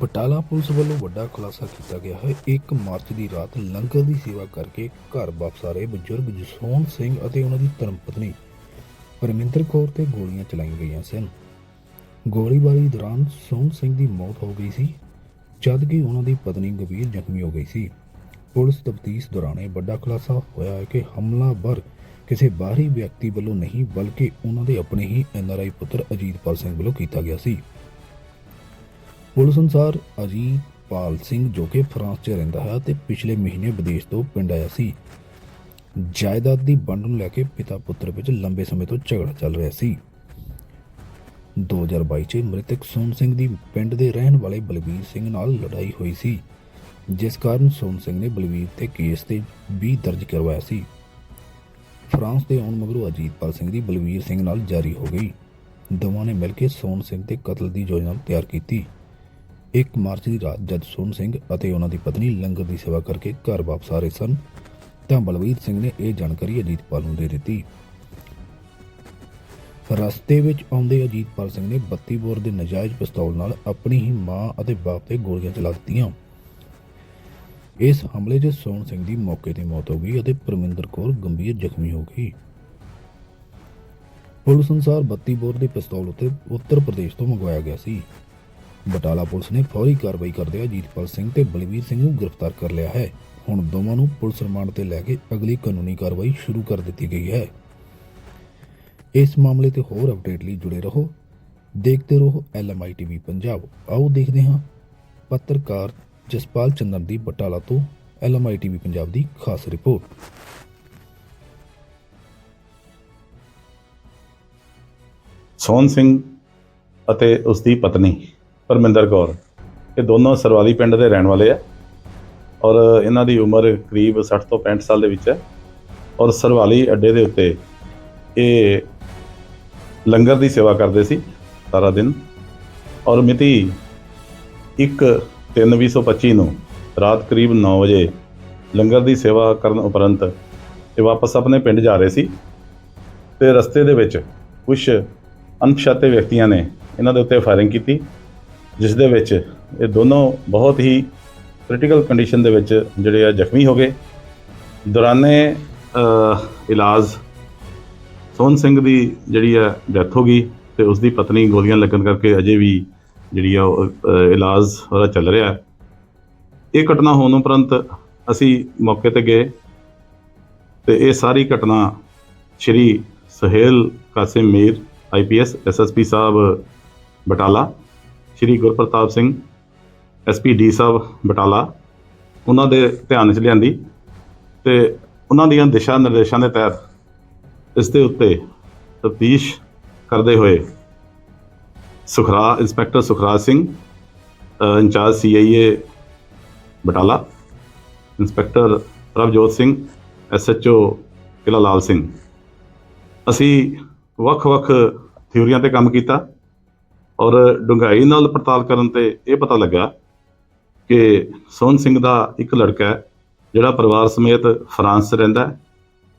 Batala police ਵੱਲੋਂ ਵੱਡਾ ਖੁਲਾਸਾ ਕੀਤਾ ਗਿਆ ਹੈ। 1 ਮਾਰਚ ਦੀ ਰਾਤ ਲੰਗਰ ਦੀ ਸੇਵਾ ਕਰਕੇ ਘਰ ਵਾਪਸ ਆ ਰਹੇ ਬਜ਼ੁਰਗ ਜਸਵੰਤ ਸਿੰਘ ਅਤੇ ਉਹਨਾਂ ਦੀ ਧਰਮਪਤਨੀ ਪਰਮਿੰਦਰ ਕੌਰ ਤੇ ਗੋਲੀਆਂ ਚਲਾਈਆਂ ਗਈਆਂ ਸਨ। ਗੋਲੀਬਾਰੀ ਦੌਰਾਨ ਸੋਹਣ ਸਿੰਘ ਦੀ ਮੌਤ ਹੋ ਗਈ ਸੀ, ਜਦ ਕਿ ਉਹਨਾਂ ਦੀ ਪਤਨੀ ਗੰਭੀਰ ਜ਼ਖਮੀ ਹੋ ਗਈ ਸੀ। ਪੁਲਿਸ ਤਫਤੀਸ਼ ਦੌਰਾਨ ਇਹ ਵੱਡਾ ਖੁਲਾਸਾ ਹੋਇਆ ਹੈ ਕਿ ਹਮਲਾਵਰ ਕਿਸੇ ਬਾਹਰੀ ਵਿਅਕਤੀ ਵੱਲੋਂ ਨਹੀਂ, ਬਲਕਿ ਉਹਨਾਂ ਦੇ ਆਪਣੇ ਹੀ ਐਨਆਰਆਈ ਪੁੱਤਰ ਅਜੀਤਪਾਲ ਸਿੰਘ ਵੱਲੋਂ ਕੀਤਾ ਗਿਆ ਸੀ। ਪੁਲਿਸ ਅਨੁਸਾਰ ਅਜੀਤਪਾਲ ਸਿੰਘ ਜੋ ਕਿ ਫਰਾਂਸ 'ਚ ਰਹਿੰਦਾ ਹੈ ਤੇ ਪਿਛਲੇ ਮਹੀਨੇ ਵਿਦੇਸ਼ ਤੋਂ ਪਿੰਡ ਆਇਆ ਸੀ। ਜਾਇਦਾਦ ਦੀ ਵੰਡ ਨੂੰ ਲੈ ਕੇ ਪਿਤਾ ਪੁੱਤਰ ਵਿੱਚ ਲੰਬੇ ਸਮੇਂ ਤੋਂ ਝਗੜਾ ਚੱਲ ਰਿਹਾ ਸੀ। 2022 ਚ ਮ੍ਰਿਤਕ ਸੋਨ ਸਿੰਘ ਦੀ ਪਿੰਡ ਦੇ ਰਹਿਣ ਵਾਲੇ ਬਲਬੀਰ ਸਿੰਘ ਨਾਲ ਲੜਾਈ ਹੋਈ ਸੀ, ਜਿਸ ਕਾਰਨ ਸੋਨ ਸਿੰਘ ਨੇ ਬਲਬੀਰ ਤੇ ਕੇਸ ਤੇ ਵੀ ਦਰਜ ਕਰਵਾਇਆ ਸੀ। ਫਰਾਂਸ ਦੇ ਆਉਣ ਮਗਰੋਂ ਅਜੀਤਪਾਲ ਸਿੰਘ ਦੀ ਬਲਬੀਰ ਸਿੰਘ ਨਾਲ ਜਾਰੀ ਹੋ ਗਈ। ਦੋਵਾਂ ਨੇ ਮਿਲ ਕੇ ਸੋਨ ਸਿੰਘ ਦੇ ਕਤਲ ਦੀ ਯੋਜਨਾ ਤਿਆਰ ਕੀਤੀ। 1 ਮਾਰਚ ਦੀ ਰਾਤ ਜਦ ਸੋਨ ਸਿੰਘ ਅਤੇ ਉਹਨਾਂ ਦੀ ਪਤਨੀ ਲੰਗਰ ਦੀ ਸੇਵਾ ਕਰਕੇ ਘਰ ਵਾਪਸ ਆ ਰਹੇ ਸਨ। ਤਾਂ ਬਲਵੀਰ ਸਿੰਘ ਨੇ ਇਹ ਜਾਣਕਾਰੀ ਅਜੀਤਪਾਲ ਨੂੰ ਦੇ ਦਿੱਤੀ। ਰਸਤੇ ਵਿੱਚ ਆਉਂਦੇ ਅਜੀਤਪਾਲ ਸਿੰਘ ਨੇ 32 ਬੋਰ ਦੇ ਨਜਾਇਜ਼ ਪਿਸਤੌਲ ਨਾਲ ਆਪਣੀ ਹੀ ਮਾਂ ਅਤੇ ਬਾਪ ਤੇ ਗੋਲੀਆਂ ਚਲਾ ਦਿੱਤੀਆਂ। ਇਸ ਹਮਲੇ 'ਚ ਸੋਹਣ ਸਿੰਘ ਦੀ ਮੌਕੇ ਤੇ ਮੌਤ ਹੋ ਗਈ ਅਤੇ ਪਰਮਿੰਦਰ ਕੌਰ ਗੰਭੀਰ ਜ਼ਖਮੀ ਹੋ ਗਈ। ਪੁਲਿਸ ਅਨੁਸਾਰ 32 ਬੋਰ ਦੇ ਪਿਸਤੌਲ ਉੱਤੇ ਉੱਤਰ ਪ੍ਰਦੇਸ਼ ਤੋਂ ਮੰਗਵਾਇਆ ਗਿਆ ਸੀ। ਬਟਾਲਾ ਪੁਲਿਸ ਨੇ ਫੌਰੀ ਕਾਰਵਾਈ ਕਰਦੇ ਅਜੀਤਪਾਲ ਸਿੰਘ ਤੇ ਬਲਵੀਰ ਸਿੰਘ ਨੂੰ ਗ੍ਰਿਫਤਾਰ ਕਰ ਲਿਆ ਹੈ। ਹੁਣ ਦੋਵਾਂ ਨੂੰ ਪੁਲਿਸ ਰਿਮਾਂਡ ਤੇ ਲੈ ਕੇ ਅਗਲੀ ਕਾਨੂੰਨੀ ਕਾਰਵਾਈ ਸ਼ੁਰੂ ਕਰ ਦਿੱਤੀ ਗਈ ਹੈ। ਇਸ ਮਾਮਲੇ ਤੇ ਹੋਰ ਅਪਡੇਟ ਲਈ ਜੁੜੇ ਰਹੋ। ਦੇਖਦੇ ਰਹੋ ਐਲਐਮਆਈ ਟੀਵੀ ਪੰਜਾਬ। ਆਓ ਦੇਖਦੇ ਹਾਂ ਪੱਤਰਕਾਰ ਜਸਪਾਲ ਚੰਦਨ ਦੀ ਬਟਾਲਾ ਤੋਂ ਐਲਐਮਆਈ ਟੀਵੀ ਪੰਜਾਬ ਦੀ ਖਾਸ ਰਿਪੋਰਟ। ਸੋਹਣ ਸਿੰਘ ਅਤੇ ਉਸ ਦੀ ਪਤਨੀ ਪਰਮਿੰਦਰ ਕੌਰ। ਇਹ ਦੋਨੋਂ ਸਰਵਾਲੀ ਪਿੰਡ ਦੇ ਰਹਿਣ ਵਾਲੇ ਆ ਔਰ ਇਹਨਾਂ ਦੀ ਉਮਰ ਕਰੀਬ 60 ਤੋਂ 65 ਸਾਲ ਦੇ ਵਿੱਚ ਹੈ ਔਰ ਸਰਵਾਲੀ ਅੱਡੇ ਦੇ ਉੱਤੇ ਇਹ ਲੰਗਰ ਦੀ ਸੇਵਾ ਕਰਦੇ ਸੀ ਸਾਰਾ ਦਿਨ ਔਰ ਮਿਤੀ 1 3/2025 ਨੂੰ ਰਾਤ ਕਰੀਬ 9 ਵਜੇ ਲੰਗਰ ਦੀ ਸੇਵਾ ਕਰਨ ਉਪਰੰਤ ਇਹ ਵਾਪਸ ਆਪਣੇ ਪਿੰਡ ਜਾ ਰਹੇ ਸੀ ਤੇ ਰਸਤੇ ਦੇ ਵਿੱਚ ਕੁਝ ਅਣਪਛਾਤੇ ਵਿਅਕਤੀਆਂ ਨੇ ਇਹਨਾਂ ਦੇ ਉੱਤੇ ਫਾਇਰਿੰਗ ਕੀਤੀ ਜਿਸ ਦੇ ਵਿੱਚ ਇਹ ਦੋਨੋਂ ਬਹੁਤ ਹੀ ਕ੍ਰਿਟੀਕਲ ਕੰਡੀਸ਼ਨ ਦੇ ਵਿੱਚ ਜਿਹੜੇ ਆ ਜ਼ਖਮੀ ਹੋ ਗਏ। ਦੌਰਾਨੇ ਇਲਾਜ ਸੋਹਣ ਸਿੰਘ ਦੀ ਜਿਹੜੀ ਆ ਡੈਥ ਹੋ ਗਈ ਤੇ ਉਸ ਦੀ ਪਤਨੀ ਗੋਲੀਆਂ ਲੱਗਣ ਕਰਕੇ ਅਜੇ ਵੀ ਜਿਹੜੀ ਆ ਉਹ, ਇਲਾਜ ਉਹਦਾ ਚੱਲ ਰਿਹਾ। ਇਹ ਘਟਨਾ ਹੋਣ ਉਪਰੰਤ ਅਸੀਂ ਮੌਕੇ ਤੇ ਗਏ ਤੇ ਇਹ ਸਾਰੀ ਘਟਨਾ ਸ਼੍ਰੀ ਸੁਹੇਲ ਕਾਸਿਮ ਮੀਰ ਆਈਪੀਐਸ ਐਸਐਸਪੀ ਸਾਹਿਬ ਬਟਾਲਾ ਸ਼੍ਰੀ ਗੁਰਪ੍ਰਤਾਪ ਸਿੰਘ ਐਸਪੀ ਡੀ ਸਾਹਿਬ ਬਟਾਲਾ ਉਹਨਾਂ ਦੇ ਧਿਆਨ 'ਚ ਲਿਆਂਦੀ ਤੇ ਉਹਨਾਂ ਦੀਆਂ ਦਿਸ਼ਾ ਨਿਰਦੇਸ਼ਾਂ ਦੇ ਤਹਿਤ ਇਸ ਦੇ ਉੱਤੇ ਤਫਤੀਸ਼ ਕਰਦੇ ਹੋਏ ਸੁਖਰਾ ਇੰਸਪੈਕਟਰ ਸੁਖਰਾਜ ਸਿੰਘ ਅ, incharge CIA Batala inspector Ravjot Singh SHO Qila Lal Singh. ਅਸੀਂ ਵੱਖ-ਵੱਖ ਥਿਊਰੀਆਂ ਤੇ ਕੰਮ ਕੀਤਾ। ਔਰ ਡੂੰਘਾਈ ਨਾਲ ਪੜਤਾਲ ਕਰਨ ਤੇ ਇਹ ਪਤਾ ਲੱਗਾ ਕਿ ਸੋਹਣ ਸਿੰਘ ਦਾ ਇੱਕ ਲੜਕਾ ਹੈ, ਜਿਹੜਾ ਪਰਿਵਾਰ ਸਮੇਤ ਫਰਾਂਸ 'ਚ ਰਹਿੰਦਾ ਹੈ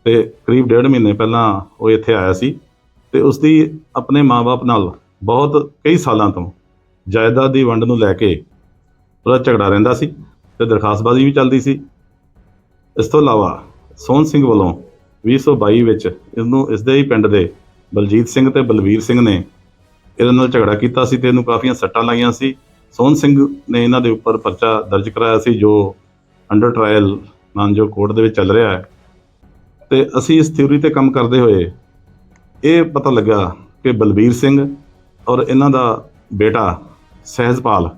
ਤੇ ਕਰੀਬ ਡੇਢ ਮਹੀਨੇ ਪਹਿਲਾਂ ਉਹ ਇੱਥੇ ਆਇਆ ਸੀ ਤੇ ਉਸ ਦੀ ਆਪਣੇ ਮਾਪੇ ਨਾਲ ਬਹੁਤ ਕਈ ਸਾਲਾਂ ਤੋਂ ਜਾਇਦਾਦ ਦੀ ਵੰਡ ਨੂੰ ਲੈ ਕੇ ਉਹਦਾ ਝਗੜਾ ਰਹਿੰਦਾ ਸੀ ਤੇ ਦਰਖਾਸਤਬਾਜ਼ੀ ਵੀ ਚੱਲਦੀ ਸੀ। ਇਸ ਤੋਂ ਇਲਾਵਾ ਸੋਹਣ ਸਿੰਘ ਵੱਲੋਂ 2022 ਵਿੱਚ ਇਹਨੂੰ ਇਸ ਦੇ ਹੀ ਪਿੰਡ ਦੇ ਬਲਜੀਤ ਸਿੰਘ ਤੇ ਬਲਵੀਰ ਸਿੰਘ ਨੇ ਇਹਦੇ ਨਾਲ ਝਗੜਾ ਕੀਤਾ ਸੀ ਤੇ ਇਹਨੂੰ ਕਾਫੀਆਂ ਸੱਟਾਂ ਲਾਈਆਂ ਸੀ। ਸੋਹਣ ਸਿੰਘ ਨੇ ਇਹਨਾਂ ਦੇ ਉੱਪਰ ਪਰਚਾ ਦਰਜ ਕਰਾਇਆ ਸੀ, ਜੋ ਅੰਡਰ ਟ੍ਰਾਇਲ ਨਾਂ ਜੋ ਕੋਰਟ ਦੇ ਵਿੱਚ ਚੱਲ ਰਿਹਾ ਹੈ। ਤੇ ਅਸੀਂ ਇਸ ਥਿਊਰੀ ਤੇ ਕੰਮ ਕਰਦੇ ਹੋਏ ਇਹ ਪਤਾ ਲੱਗਾ ਕਿ ਬਲਬੀਰ ਸਿੰਘ ਔਰ ਇਹਨਾਂ ਦਾ ਬੇਟਾ ਸਹਿਜਪਾਲ,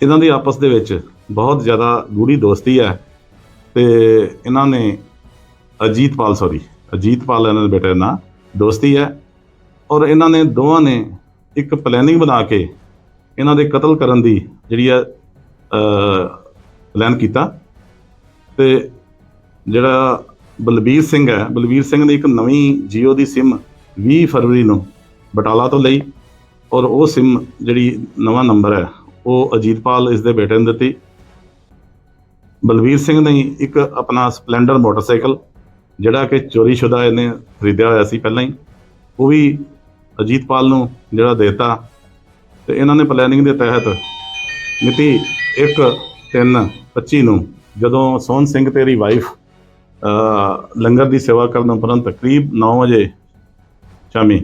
ਇਹਨਾਂ ਦੀ ਆਪਸ ਦੇ ਵਿੱਚ ਬਹੁਤ ਜ਼ਿਆਦਾ ਗੂੜੀ ਦੋਸਤੀ ਹੈ ਤੇ ਇਹਨਾਂ ਨੇ ਅਜੀਤਪਾਲ ਸੌਰੀ ਅਜੀਤਪਾਲ ਇਹਨਾਂ ਦੇ ਬੇਟੇ ਦਾ ਦੋਸਤੀ ਹੈ। ਔਰ ਇਹਨਾਂ ਨੇ ਦੋਵਾਂ ਨੇ ਇੱਕ ਪਲੈਨਿੰਗ ਬਣਾ ਕੇ ਇਹਨਾਂ ਦੇ ਕਤਲ ਕਰਨ ਦੀ ਜਿਹੜੀ ਹੈ ਪਲਾਨ ਕੀਤਾ। ਤੇ ਜਿਹੜਾ ਬਲਬੀਰ ਸਿੰਘ ਹੈ, ਬਲਬੀਰ ਸਿੰਘ ਨੇ ਇੱਕ ਨਵੀਂ ਜੀਓ ਦੀ SIM 20 ਫਰਵਰੀ ਨੂੰ ਬਟਾਲਾ ਤੋਂ ਲਈ ਔਰ ਉਹ SIM ਜਿਹੜੀ ਨਵਾਂ ਨੰਬਰ ਹੈ, ਉਹ ਅਜੀਤਪਾਲ ਇਸ ਦੇ ਬੇਟੇ ਨੂੰ ਦਿੱਤੀ। ਬਲਵੀਰ ਸਿੰਘ ਨੇ ਇੱਕ ਆਪਣਾ ਸਪਲੈਂਡਰ ਮੋਟਰਸਾਈਕਲ ਜਿਹੜਾ ਕਿ ਚੋਰੀशुदा ਇਹਨੇ ਖਰੀਦਿਆ ਹੋਇਆ ਸੀ ਪਹਿਲਾਂ ਹੀ, ਉਹ ਵੀ ਅਜੀਤਪਾਲ ਨੂੰ ਜਿਹੜਾ ਦੇਤਾ ਤੇ ਇਹਨਾਂ ਨੇ ਪਲੈਨਿੰਗ ਦੇ ਤਹਿਤ ਮਿਤੀ 1 3 25 ਨੂੰ ਜਦੋਂ ਸੋਹਣ ਸਿੰਘ ਤੇਰੀ ਵਾਈਫ ਲੰਗਰ ਦੀ ਸੇਵਾ ਕਰਨ ਉਪਰੰਤ ਕਰੀਬ 9 ਵਜੇ ਸ਼ਾਮੀ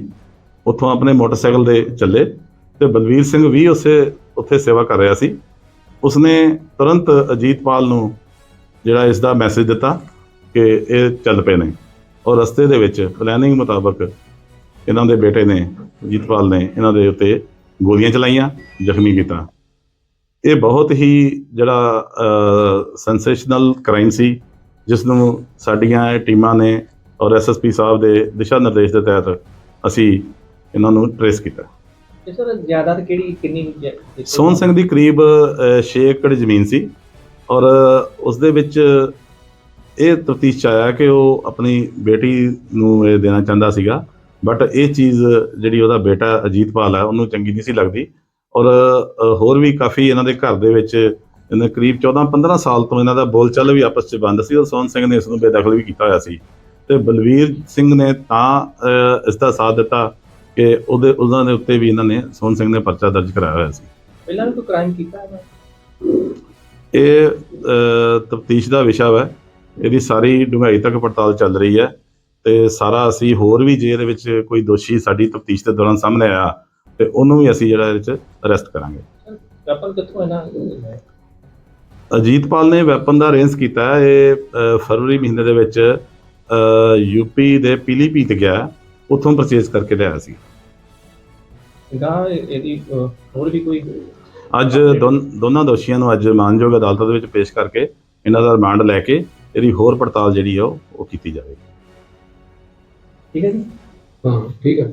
ਉੱਥੋਂ ਆਪਣੇ ਮੋਟਰਸਾਈਕਲ ਦੇ ਚੱਲੇ ਤੇ ਬਲਵੀਰ ਸਿੰਘ ਵੀ ਉਸੇ, ਉੱਥੇ ਸੇਵਾ ਕਰ ਰਿਹਾ ਸੀ। ਉਸਨੇ ਤੁਰੰਤ ਅਜੀਤਪਾਲ ਨੂੰ ਜਿਹੜਾ ਇਸ ਦਾ ਮੈਸੇਜ ਦਿੱਤਾ ਕਿ ਇਹ ਚੱਲ ਪਏ ਨੇ ਔਰ ਰਸਤੇ ਦੇ ਵਿੱਚ ਪਲੈਨਿੰਗ ਮੁਤਾਬਕ ਇਹਨਾਂ ਦੇ ਬੇਟੇ ਨੇ ਅਜੀਤਪਾਲ ਨੇ ਇਹਨਾਂ ਦੇ ਉੱਤੇ ਗੋਲੀਆਂ ਚਲਾਈਆਂ ਜ਼ਖਮੀ ਕੀਤਾ। ਇਹ ਬਹੁਤ ਹੀ ਜਿਹੜਾ ਸੈਂਸੇਸ਼ਨਲ ਕ੍ਰਾਈਮ ਸੀ ਜਿਸ ਨੂੰ ਸਾਡੀਆਂ ਟੀਮਾਂ ਨੇ ਔਰ ਐਸਐਸਪੀ ਸਾਹਿਬ ਦੇ ਦਿਸ਼ਾ ਨਿਰਦੇਸ਼ ਦੇ ਤਹਿਤ ਅਸੀਂ ਇਹਨਾਂ ਨੂੰ ਟਰੇਸ ਕੀਤਾ। ਤੇ ਸਰ ਜ਼ਿਆਦਾ ਤਾਂ ਕਿਹੜੀ ਕਿੰਨੀ ਸੋਹਣ ਸਿੰਘ ਦੀ ਕਰੀਬ 6 ਏਕੜ ਜ਼ਮੀਨ ਸੀ ਔਰ ਉਸ ਦੇ ਵਿੱਚ ਇਹ ਤਫਤੀਸ਼ ਆਇਆ ਕਿ ਉਹ ਆਪਣੀ ਬੇਟੀ ਨੂੰ ਇਹ ਦੇਣਾ ਚਾਹੁੰਦਾ ਸੀਗਾ ਬਟ ਇਹ ਚੀਜ਼ ਜਿਹੜੀ ਉਹਦਾ ਬੇਟਾ ਅਜੀਤਪਾਲ ਹੈ ਉਹਨੂੰ ਚੰਗੀ ਨਹੀਂ ਸੀ ਲੱਗਦੀ। ਔਰ ਹੋਰ ਵੀ ਕਾਫੀ ਇਹਨਾਂ ਦੇ ਘਰ ਦੇ ਵਿੱਚ ਇਹਨਾਂ ਕਰੀਬ 14 15 ਸਾਲ ਤੋਂ ਇਹਨਾਂ ਦਾ ਬੋਲਚਾਲ ਵੀ ਆਪਸ 'ਚ ਬੰਦ ਸੀ। ਔਰ ਸੋਹਣ ਸਿੰਘ ਨੇ ਇਸ ਨੂੰ ਬੇਦਖਲ ਵੀ ਕੀਤਾ ਹੋਇਆ ਸੀ। ਤੇ ਬਲਵੀਰ ਸਿੰਘ ਨੇ ਤਾਂ ਇਸ ਦਾ ਸਾਥ ਦਿੱਤਾ ਕਿ ਉਹਦੇ ਉਹਨਾਂ ਦੇ ਉੱਤੇ ਵੀ ਇਹਨਾਂ ਨੇ ਸੋਹਣ ਸਿੰਘ ਨੇ ਪਰਚਾ ਦਰਜ ਕਰਾਇਆ ਹੋਇਆ ਸੀ। ਪਹਿਲਾਂ ਵੀ ਕੋਈ ਕ੍ਰਾਈਮ ਕੀਤਾ ਹੈ? ਇਹ ਤਫਤੀਸ਼ ਦਾ ਵਿਸ਼ਾ ਹੈ ਇਹਦੀ ਸਾਰੀ ਡੂੰਘਾਈ ਤੱਕ ਪੜਤਾਲ ਚੱਲ ਰਹੀ ਹੈ। ਤੇ ਸਾਰਾ ਅਸੀਂ ਹੋਰ ਵੀ ਜੇ ਇਹਦੇ ਵਿੱਚ ਕੋਈ ਦੋਸ਼ੀ ਸਾਡੀ ਤਫਤੀਸ਼ ਦੇ ਦੌਰਾਨ ਸਾਹਮਣੇ ਆਇਆ ਤੇ ਉਹਨੂੰ ਵੀ ਅਸੀਂ ਜਿਹੜਾ ਇਹਦੇ ਵਿੱਚ ਅਰੈਸਟ ਕਰਾਂਗੇ। ਵੈਪਨ ਕਿੱਥੋਂ ਹੈ? ਨਾ ਅਜੀਤਪਾਲ ਨੇ ਵੈਪਨ ਦਾ ਅਰੇਂਜ ਕੀਤਾ ਹੈ। ਇਹ ਅ, ਫਰਵਰੀ ਮਹੀਨੇ ਦੇ ਵਿੱਚ ਯੂਪੀ ਦੇ ਪੀਲੀਭੀਤ ਗਿਆ ਉੱਥੋਂ ਪਰਚੇਜ਼ ਕਰਕੇ ਲਿਆਇਆ ਸੀ। ਗਾ ਇਹਦੀ ਅਹ, ਹੋਰ ਵੀ ਕੋਈ ਅੱਜ ਦੋਨ- ਦੋਨਾਂ ਦੋਸ਼ੀਆਂ ਨੂੰ ਅੱਜ ਮਾਨਯੋਗ ਅਦਾਲਤ ਦੇ ਵਿੱਚ ਪੇਸ਼ ਕਰਕੇ ਇਹਨਾਂ ਦਾ ਰਿਮਾਂਡ ਲੈ ਕੇ ਇਹਦੀ ਹੋਰ ਪੜਤਾਲ ਜਿਹੜੀ ਆ ਉਹ ਉਹ ਕੀਤੀ ਜਾਵੇਗੀ। ਠੀਕ ਹੈ ਜੀ? ਹਾਂ ਠੀਕ ਹੈ।